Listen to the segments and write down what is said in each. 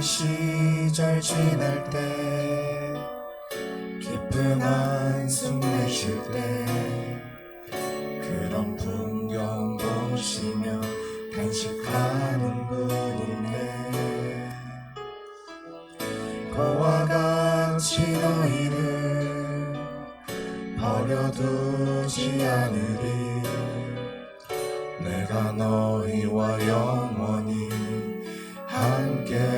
시절 지날 때 깊은 한숨 내쉴 때 그런 풍경 보시며 단식하는 분이네 그와 같이 너희를 버려두지 않으리. 내가 너희와 영원히 함께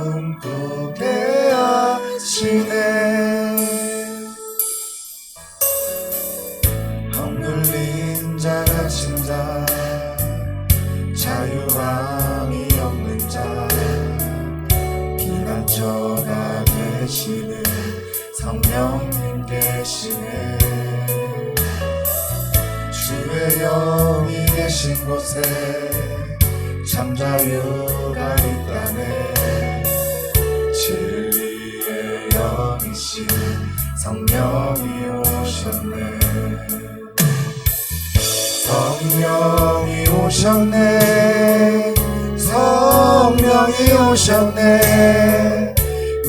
되시는 성령님 계시네 주의 영이 계신 곳에 참 자유가 있다네. 진리의 영이신 성령이 오셨네. 성령이 오셨네. 성령이 오셨네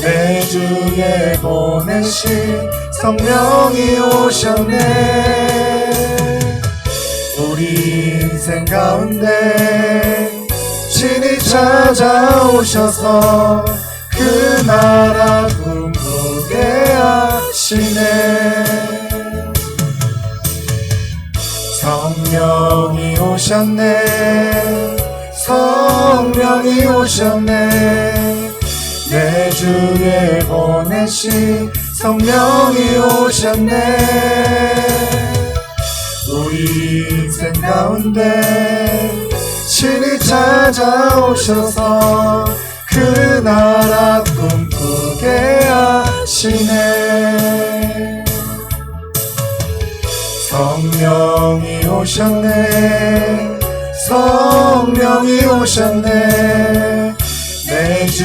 내 주에 보내신 성령이 오셨네. 우리 인생 가운데 신이 찾아오셔서 그 나라 꿈꾸게 하시네. 성령이 오셨네. 성령이 오셨네 내 주에 보내신 성령이 오셨네. 우리 인생 가운데 신이 찾아오셔서 그 나라 꿈꾸게 하시네. 성령이 오셨네. 성령이 오셨네. 내 주